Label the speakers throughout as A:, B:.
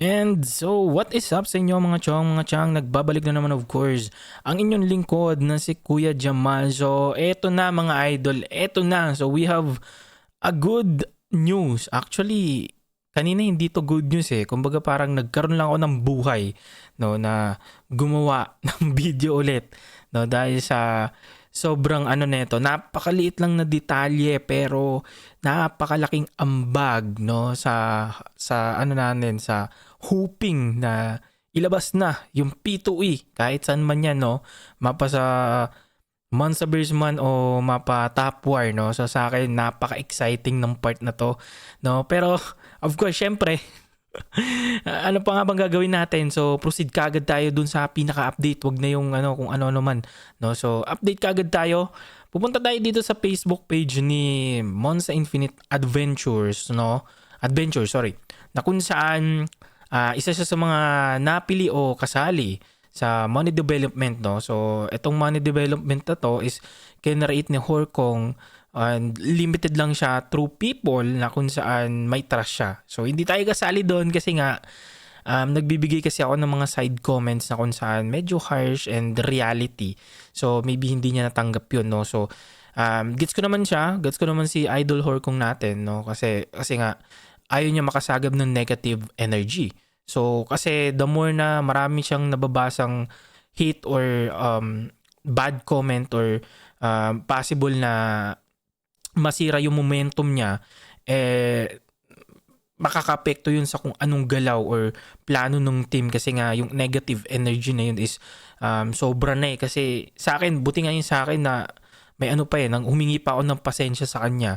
A: And so, what is up sa inyo mga chong, mga chang? Nagbabalik na naman of course ang inyong lingkod na si Kuya Jamal. So, eto na mga idol, eto na. So, we have a good news. Actually, kanina hindi to good news eh. Kumbaga parang nagkaroon lang ako ng buhay no, na gumawa ng video ulit. No, dahil sa sobrang ano nito, napakaliit lang na detalye pero napakalaking ambag no sa sa ano natin sa hoping na ilabas na yung P2E kahit saan man yan no mapa sa man o mapa Top War no. So sa akin napaka-exciting ng part na to no. Pero of course syempre ano pa nga bang gagawin natin? So proceed kagad tayo dun sa pinaka-update. Wag na yung ano kung ano-ano man, no? So update kagad tayo. Pupunta tayo dito sa Facebook page ni Monza Infinite Adventures, no? Adventure, sorry. Na kung saan uh, isa siya sa mga napili o kasali sa money development no so itong money development na to is kinarate ni Horkong and limited lang siya through people na kung saan may trust siya. So hindi tayo kasali doon kasi nga um, nagbibigay kasi ako ng mga side comments na kung saan medyo harsh and reality. So maybe hindi niya natanggap yun no? So um, gets ko naman siya. Gets ko naman si idol Horkong natin no? Kasi kasi nga ayaw niya makasagab ng negative energy. So, kasi the more na marami siyang nababasang hate or um, bad comment or um, possible na masira yung momentum niya, eh, makakapekto yun sa kung anong galaw or plano ng team kasi nga yung negative energy na yun is um, sobra na eh. Kasi sa akin, buti nga yun sa akin na may ano pa eh, nang humingi pa ako ng pasensya sa kanya.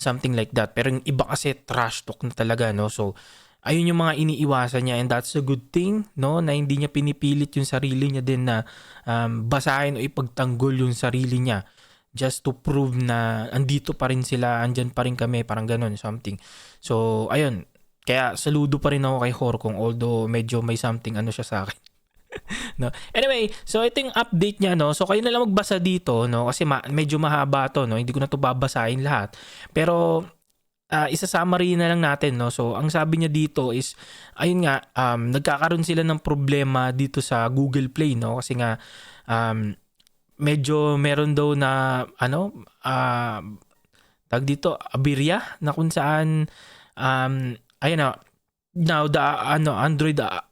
A: Something like that. Pero yung iba kasi trash talk na talaga, no? So, ayun yung mga iniiwasan niya and that's a good thing no na hindi niya pinipilit yung sarili niya din na um, basahin o ipagtanggol yung sarili niya just to prove na andito pa rin sila andyan pa rin kami parang ganun something so ayun kaya saludo pa rin ako kay Horkong although medyo may something ano siya sa akin no. Anyway, so ito yung update niya no. So kayo na lang magbasa dito no kasi ma- medyo mahaba to no. Hindi ko na to babasahin lahat. Pero uh, isa-summary na lang natin no. So ang sabi niya dito is ayun nga um, nagkakaroon sila ng problema dito sa Google Play no kasi nga um, medyo meron daw na ano uh, tag dito abirya na kung saan um, ayun na now the ano Android uh,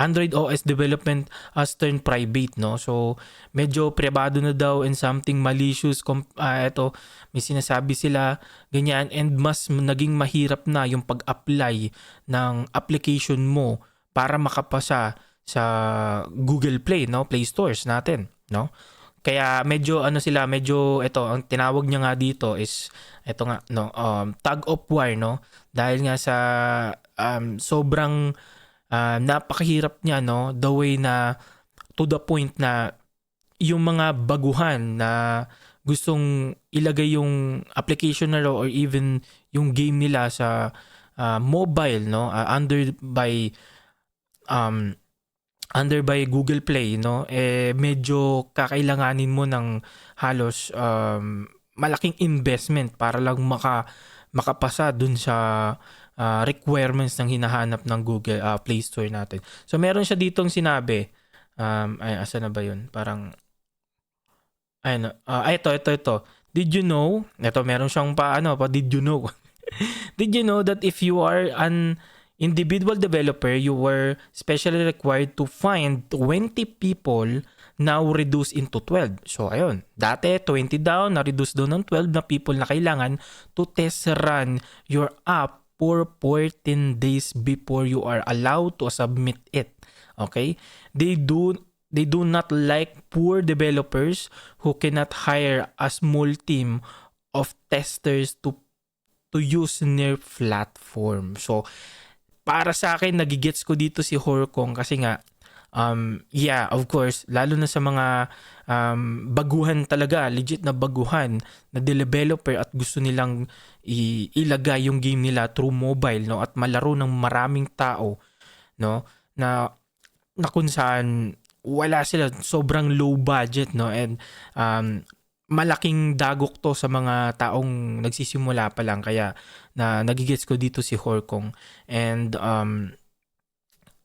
A: Android OS development has turned private, no? So, medyo privado na daw and something malicious. Uh, ah, ito, may sinasabi sila, ganyan. And mas naging mahirap na yung pag-apply ng application mo para makapasa sa Google Play, no? Play Stores natin, no? Kaya medyo ano sila, medyo ito ang tinawag niya nga dito is ito nga no, um, tag of war no? Dahil nga sa um, sobrang uh, napakahirap niya no? The way na to the point na yung mga baguhan na gustong ilagay yung application nila or even yung game nila sa uh, mobile no? Uh, under by um under by Google Play no eh medyo kakailanganin mo ng halos um, malaking investment para lang maka makapasa dun sa uh, requirements ng hinahanap ng Google uh, Play Store natin. So meron siya ditong sinabi, um, ay asa na ba yun? Parang, ay, uh, ay ito, ito, ito. Did you know, ito meron siyang pa, ano, pa did you know? did you know that if you are an individual developer, you were specially required to find 20 people now reduced into 12. So, ayun. Dati, 20 daw, na-reduce doon ng 12 na people na kailangan to test run your app for 14 days before you are allowed to submit it. Okay? They do they do not like poor developers who cannot hire a small team of testers to to use their platform. So para sa akin nagigets ko dito si Horkong kasi nga um, yeah, of course, lalo na sa mga um, baguhan talaga, legit na baguhan na developer at gusto nilang ilagay yung game nila through mobile no? At malaro ng maraming tao no? Na na kung saan wala sila sobrang low budget no? And um, malaking dagok to sa mga taong nagsisimula pa lang kaya na nagigets ko dito si Horkong and um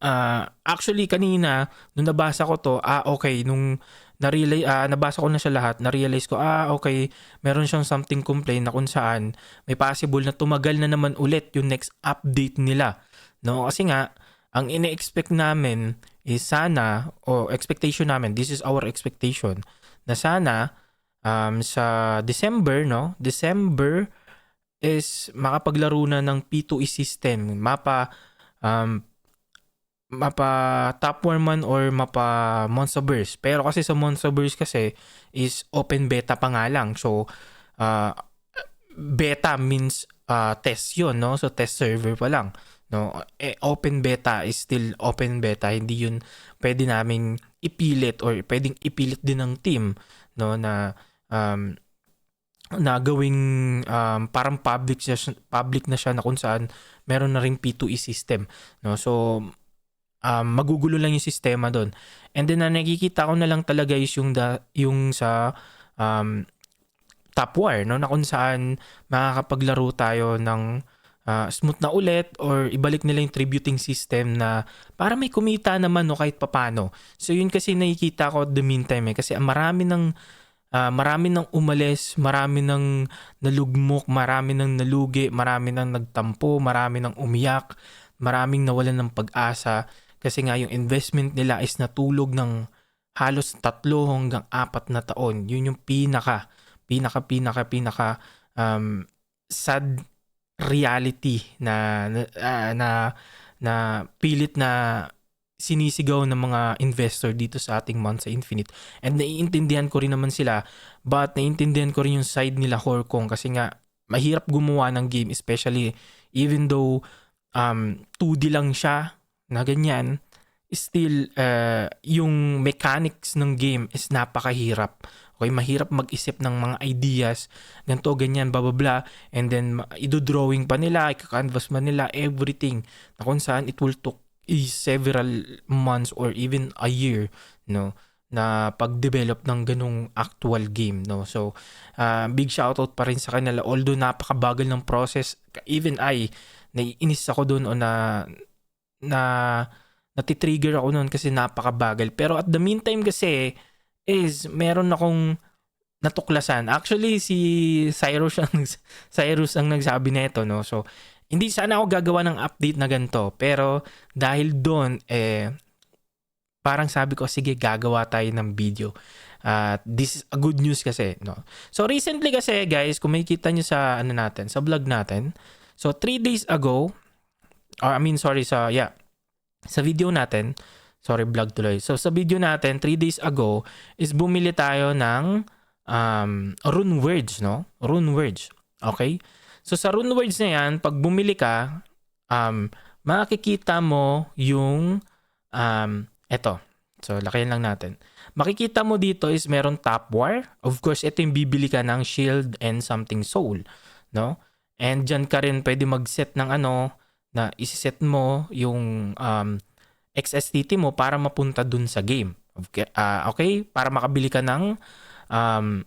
A: ah, actually kanina nung nabasa ko to, ah okay, nung na-realize, ah, nabasa ko na siya lahat, na-realize ko, ah okay, meron siyang something complaint na kung saan may possible na tumagal na naman ulit yung next update nila. No? Kasi nga, ang ine-expect namin is sana, o expectation namin, this is our expectation, na sana um, sa December, no? December is makapaglaro na ng P2E system. Mapa um, mapa top 1 man or mapa Monsterverse. Pero kasi sa Monsterverse kasi is open beta pa nga lang. So uh, beta means uh, test 'yon, no? So test server pa lang, no? Eh, open beta is still open beta. Hindi 'yun pwede naming ipilit or pwedeng ipilit din ng team, no, na um, na gawing um, parang public siya, public na siya na kung saan meron na ring P2E system, no? So um, magugulo lang yung sistema doon. And then na nakikita ko na lang talaga is yung da, yung sa um, top war no na kung saan makakapaglaro tayo ng uh, smooth na ulit or ibalik nila yung tributing system na para may kumita naman no kahit papano. So yun kasi nakikita ko the meantime eh kasi marami ng uh, marami nang umalis, marami nang nalugmok, marami nang nalugi, marami nang nagtampo, marami nang umiyak, maraming nawalan ng pag-asa kasi nga yung investment nila is natulog ng halos tatlo hanggang apat na taon. Yun yung pinaka, pinaka, pinaka, pinaka um, sad reality na na, uh, na na pilit na sinisigaw ng mga investor dito sa ating Monza Infinite. And naiintindihan ko rin naman sila, but naiintindihan ko rin yung side nila Horkong kasi nga mahirap gumawa ng game especially even though um, 2D lang siya na ganyan, still uh, yung mechanics ng game is napakahirap. Okay, mahirap mag-isip ng mga ideas, ganito, ganyan, blah, blah, blah. And then, ido-drawing pa nila, ika-canvas pa nila, everything. Na kung saan it will took several months or even a year, no? na pag-develop ng ganong actual game no so uh, big shoutout pa rin sa kanila although napakabagal ng process even I naiinis ako doon o na na natitrigger ako noon kasi napakabagal. Pero at the meantime kasi is meron akong natuklasan. Actually si Cyrus ang Cyrus ang nagsabi nito no. So hindi sana ako gagawa ng update na ganito pero dahil doon eh parang sabi ko sige gagawa tayo ng video. At uh, this is a good news kasi no. So recently kasi guys, kung makikita niyo sa ano natin, sa vlog natin. So 3 days ago, or I mean sorry sa yeah, sa video natin, sorry vlog tuloy. So sa video natin 3 days ago is bumili tayo ng um, rune words, no? Rune words. Okay? So sa rune words na yan, pag bumili ka, um, makikita mo yung um, eto. So lakayan lang natin. Makikita mo dito is meron top war. Of course, ito yung bibili ka ng shield and something soul, no? And dyan ka rin pwede mag-set ng ano, na isiset mo yung um, XSTT mo para mapunta dun sa game. Okay, uh, okay? Para makabili ka ng um,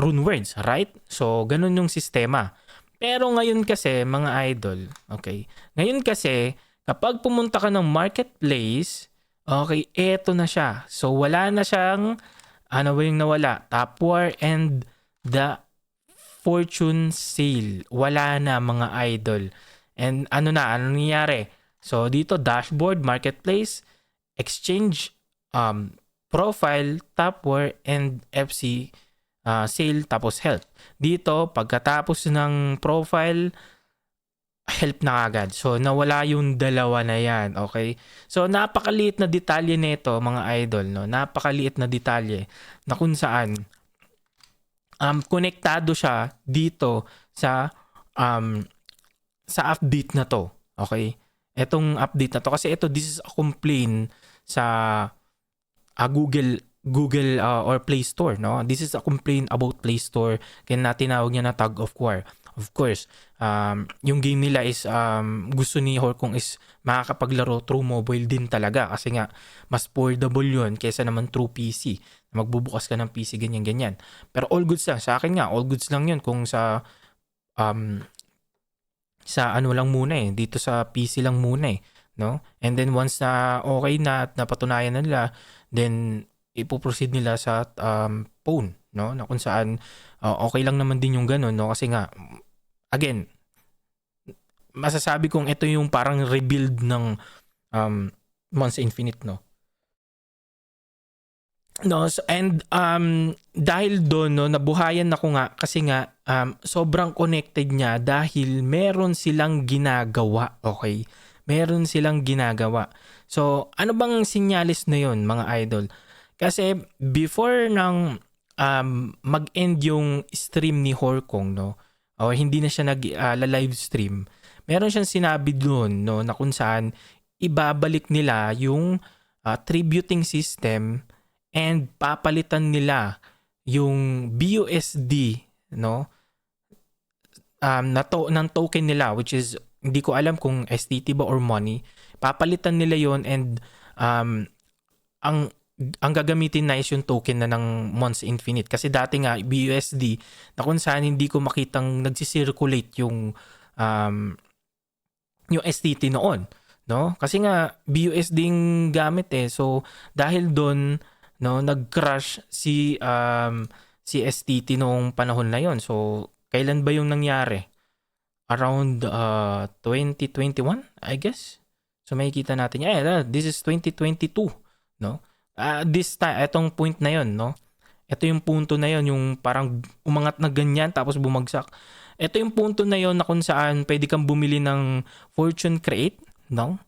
A: rune words, right? So, ganun yung sistema. Pero ngayon kasi, mga idol, okay? Ngayon kasi, kapag pumunta ka ng marketplace, okay, eto na siya. So, wala na siyang, ano ba yung nawala? Top War and the Fortune Sale. Wala na, mga idol. And ano na, ano nangyayari? So dito dashboard, marketplace, exchange, um, profile, topware, and FC uh, sale tapos health. Dito pagkatapos ng profile, help na agad. So nawala yung dalawa na yan, okay? So napakaliit na detalye nito mga idol, no? Napakaliit na detalye na kung saan um konektado siya dito sa um sa update na to. Okay? Etong update na to kasi ito this is a complaint sa uh, Google Google uh, or Play Store, no? This is a complaint about Play Store. Kaya natin tinawag niya na tag of war. Of course, um, yung game nila is um, gusto ni Horkong is makakapaglaro through mobile din talaga kasi nga mas affordable yun kaysa naman through PC. Magbubukas ka ng PC ganyan-ganyan. Pero all goods lang. Sa akin nga, all goods lang yun kung sa um, sa ano lang muna eh, dito sa PC lang muna eh. no? And then once na okay na at napatunayan na nila, then ipoproceed nila sa um, phone, no? Na kung saan uh, okay lang naman din yung ganun, no? Kasi nga again, masasabi kong ito yung parang rebuild ng um, Monster Infinite, no? No, so, and um, dahil doon, no, nabuhayan ako nga kasi nga um, sobrang connected niya dahil meron silang ginagawa, okay? Meron silang ginagawa. So, ano bang sinyalis na yon mga idol? Kasi before ng um, mag-end yung stream ni Horkong, no, o hindi na siya nag-live stream, meron siyang sinabi doon, no, na kung saan ibabalik nila yung uh, tributing system and papalitan nila yung BUSD no um na to, ng token nila which is hindi ko alam kung STT ba or money. Papalitan nila yon and um ang ang gagamitin na is yung token na ng Mons Infinite. Kasi dati nga BUSD na kung saan hindi ko makitang nagsisirculate yung um yung STT noon no? Kasi nga BUSD yung gamit eh. So dahil doon no nag-crash si um si STT noong panahon na yon so kailan ba yung nangyari? Around uh 2021 I guess? So makikita natin. Yeah this is 2022 no uh, this time etong point na yon no ito yung punto na yon yung parang umangat na ganyan tapos bumagsak ito yung punto na yon na kung saan pwede kang bumili ng fortune create no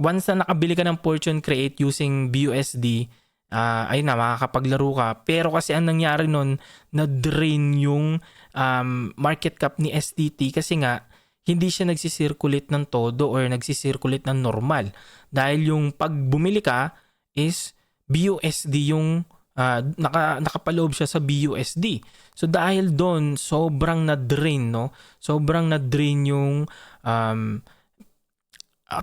A: once na nakabili ka ng fortune create using BUSD uh, ayun na, makakapaglaro ka. Pero kasi ang nangyari nun, na-drain yung um, market cap ni STT kasi nga, hindi siya nagsisirculate ng todo or nagsisirculate ng normal. Dahil yung pag bumili ka is BUSD yung uh, naka, nakapaloob siya sa BUSD. So dahil doon, sobrang na-drain, no? Sobrang na-drain yung um,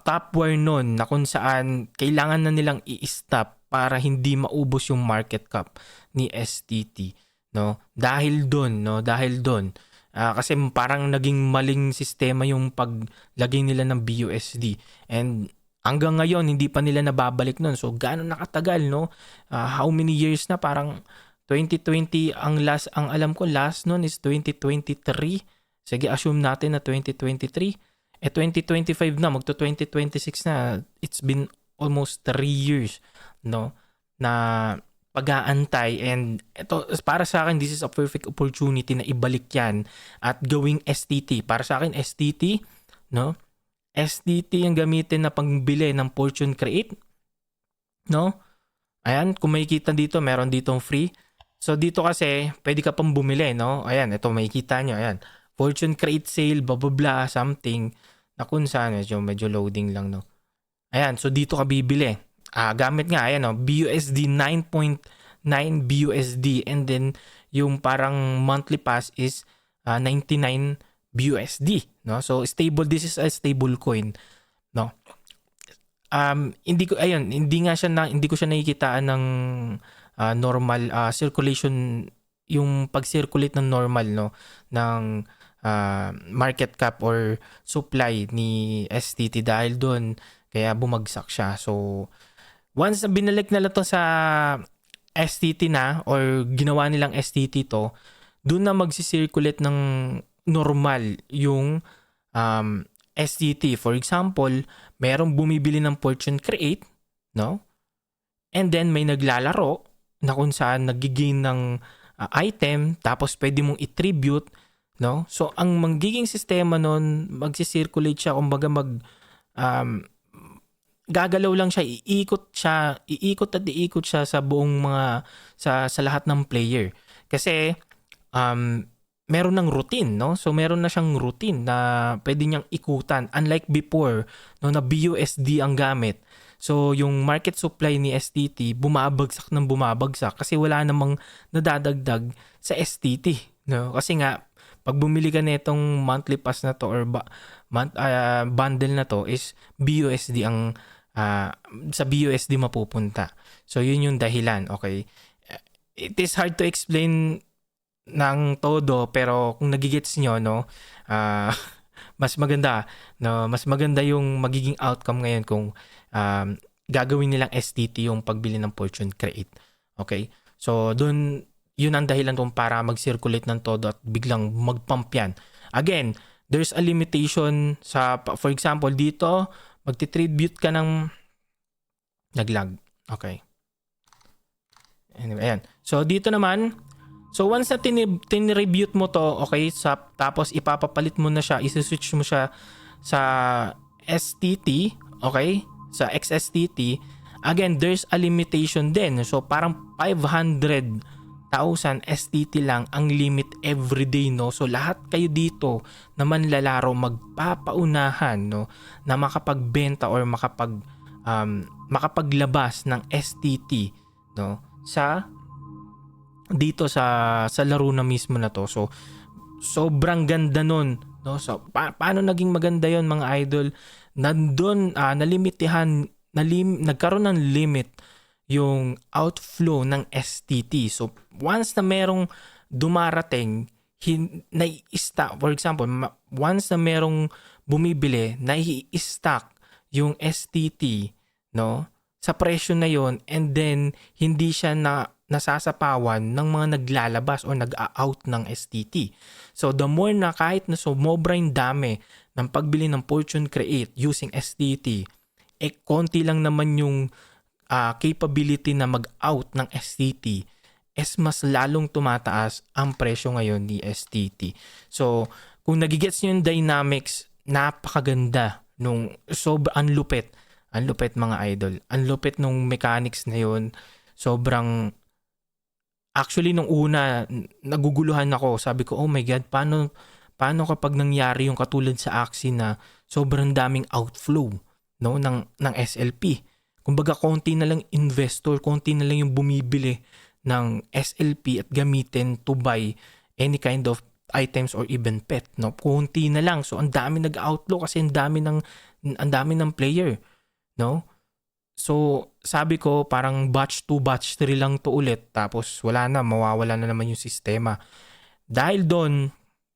A: top wire nun na kung saan kailangan na nilang i-stop para hindi maubos yung market cap ni STT no dahil doon no dahil doon uh, kasi parang naging maling sistema yung paglagay nila ng BUSD and hanggang ngayon hindi pa nila nababalik noon so gaano nakatagal no? Uh, how many years na? Parang 2020 ang last ang alam ko last noon is 2023 sige assume natin na 2023 eh 2025 na. Magto 2026 na. It's been almost 3 years no? Na pag-aantay. And ito para sa akin this is a perfect opportunity na ibalik yan at gawing STT para sa akin STT no STT ang gamitin na pangbili ng Fortune Create no? Ayan kung makikita dito meron ditong free. So dito kasi pwede ka pang bumili no? Ayan ito makikita nyo ayan. Fortune Create sale blah blah blah something. Na kung saan medyo, medyo loading lang no? Ayan so dito ka bibili. Uh, gamit nga ayan no? BUSD 9.9 BUSD and then yung parang monthly pass is uh, 99 BUSD no? So stable this is a stable coin no? Um hindi ko ayun hindi nga siya na, hindi ko siya nakikitaan ng uh, normal uh, circulation yung pag-circulate ng normal no? Ng uh, market cap or supply ni STT dahil doon kaya bumagsak siya. So once na binalik nila to sa STT na or ginawa nilang STT to, doon na magsisirculate ng normal yung um, STT. For example, merong bumibili ng Fortune Create, no? And then may naglalaro na kung saan nagigain ng uh, item tapos pwede mong i-tribute, no? So ang magiging sistema noon, magsisirculate siya kumbaga mag um, gagalaw lang siya, iikot siya, iikot at iikot siya sa buong mga sa sa lahat ng player. Kasi um meron ng routine, no? So meron na siyang routine na pwede niyang ikutan unlike before, no na BUSD ang gamit. So yung market supply ni STT bumabagsak ng bumabagsak kasi wala namang nadadagdag sa STT, no? Kasi nga pag bumili ka nitong monthly pass na to or ba, month, uh, bundle na to is BUSD ang uh, sa BUSD mapupunta. So yun yung dahilan, okay? It is hard to explain ng todo pero kung nagigets nyo no uh, mas maganda no mas maganda yung magiging outcome ngayon kung um, gagawin nilang STT yung pagbili ng Fortune Create. Okay? So doon yun ang dahilan kung para mag-circulate ng todo at biglang mag-pump yan. Again there's a limitation sa for example dito magti-tribute ka ng naglag. Okay. Anyway ayan. So dito naman So once na tin- tinribute mo to, okay, sa, tapos ipapapalit mo na siya, isi-switch mo siya sa STT, okay, sa XSTT, again, there's a limitation din. So parang 500,000 STT lang ang limit everyday, no? So lahat kayo dito na manlalaro magpapaunahan, no, na makapagbenta or makapag um, makapaglabas ng STT, no, sa dito sa sa laro na mismo na to. So sobrang ganda nun, no? So pa- paano naging maganda 'yon mga idol? Nandun uh, nalimitihan nalim nagkaroon ng limit yung outflow ng STT. So once na merong dumarating hin, nai-stack, for example, once na merong bumibili, nai-stack yung STT, no? Sa presyo na yon and then hindi siya na nasasapawan ng mga naglalabas o nag-out ng STT. So the more na kahit na sumobrang dami ng pagbili ng Fortune Create using STT, eh konti lang naman yung uh, capability na mag-out ng STT is mas lalong tumataas ang presyo ngayon ni STT. So kung nagigets nyo yung dynamics, napakaganda nung sobrang lupit. Ang lupit mga idol. Ang lupit nung mechanics na yun. Sobrang actually nung una naguguluhan ako. Sabi ko oh my god paano paano kapag nangyari yung katulad sa Axie na sobrang daming outflow no ng ng SLP kumbaga konti na lang investor konti na lang yung bumibili ng SLP at gamitin to buy any kind of items or even pet no? Konti na lang. So ang dami nag-outflow kasi ang dami ng ang dami ng player no So, sabi ko parang batch 2, batch 3 lang to ulit tapos wala na, mawawala na naman yung sistema. Dahil doon,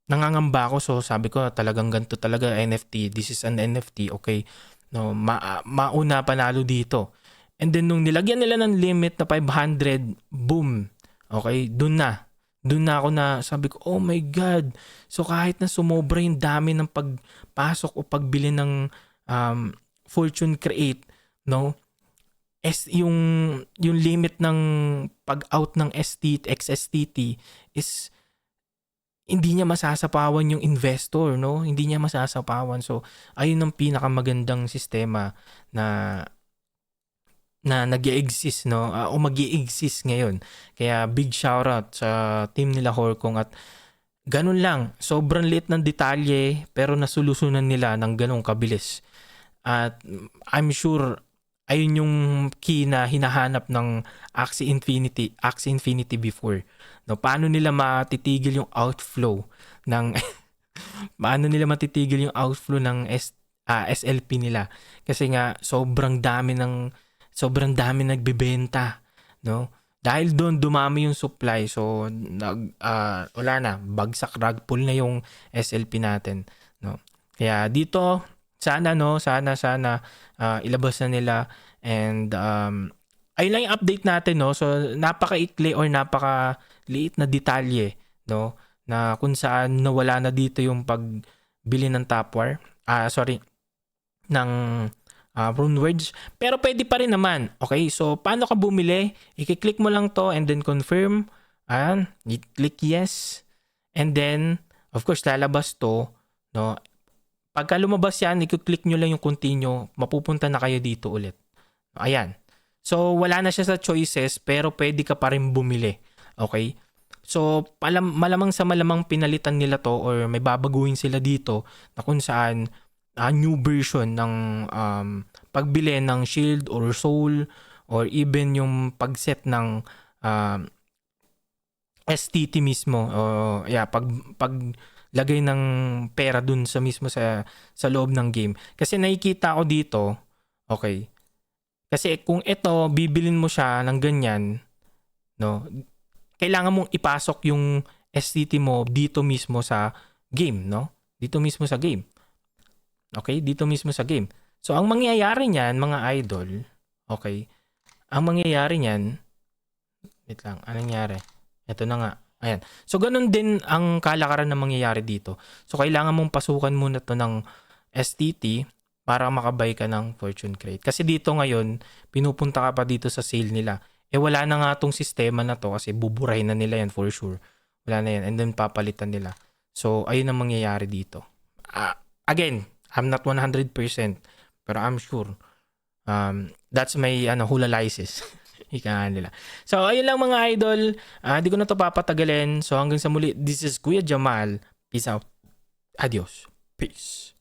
A: nangangamba ako so sabi ko talagang ganito talaga NFT, this is an NFT, okay. No, ma mauna panalo dito. And then nung nilagyan nila ng limit na 500, boom. Okay, doon na. Doon na ako na sabi ko, oh my God. So kahit na sumobra yung dami ng pagpasok o pagbili ng um, Fortune Create, no? S yung yung limit ng pag-out ng ST XSTT is hindi niya masasapawan yung investor, no? Hindi niya masasapawan. So, ayun ang pinakamagandang sistema na na nag exist no? Uh, o mag exist ngayon. Kaya big shoutout sa team nila Horkong at ganun lang. Sobrang liit ng detalye pero nasolusunan nila ng ganung kabilis. At I'm sure ayun yung key na hinahanap ng Axie Infinity, Axie Infinity before. No, paano nila matitigil yung outflow ng paano nila matitigil yung outflow ng S, uh, ah, SLP nila? Kasi nga sobrang dami ng sobrang dami nagbebenta, no? Dahil doon dumami yung supply so nag uh, wala na bagsak rug pull na yung SLP natin, no? Kaya dito sana no, sana sana uh, ilabas na nila and um ayun lang yung update natin no. So napakaikli or napakaliit na detalye no na kung saan nawala na dito yung pagbili ng Tapware. Ah uh, sorry ng uh, words pero pwede pa rin naman. Okay? So paano ka bumili? I-click mo lang to and then confirm. Ayan, i-click yes. And then of course lalabas to no Pagka lumabas yan, i-click nyo lang yung continue, mapupunta na kayo dito ulit. Ayan. So, wala na siya sa choices, pero pwede ka pa rin bumili. Okay? So, palam, malamang sa malamang pinalitan nila to or may babaguhin sila dito na kung saan uh, new version ng um, pagbili ng shield or soul or even yung pagset ng um, STT mismo. Uh, yeah, pag, pag lagay ng pera dun sa mismo sa sa loob ng game. Kasi nakikita ko dito, okay. Kasi kung ito bibilin mo siya ng ganyan, no, kailangan mong ipasok yung STT mo dito mismo sa game, no? Dito mismo sa game. Okay, dito mismo sa game. So, ang mangyayari niyan, mga idol, okay, ang mangyayari niyan, wait lang, anong nangyari? Ito na nga. Ayan. So, ganun din ang kalakaran na mangyayari dito. So, kailangan mong pasukan muna to ng STT para makabay ka ng fortune crate. Kasi dito ngayon, pinupunta ka pa dito sa sale nila. Eh, wala na nga tong sistema na to kasi buburahin na nila yan for sure. Wala na yan. And then, papalitan nila. So, ayun ang mangyayari dito. Ah, again, I'm not 100%, pero I'm sure. Um, that's my ano, hulalysis. Ika nga nila. So, ayun lang mga idol. Ah, di ko na to papatagalin. So, hanggang sa muli, this is Kuya Jamal. Peace out. Adios. Peace.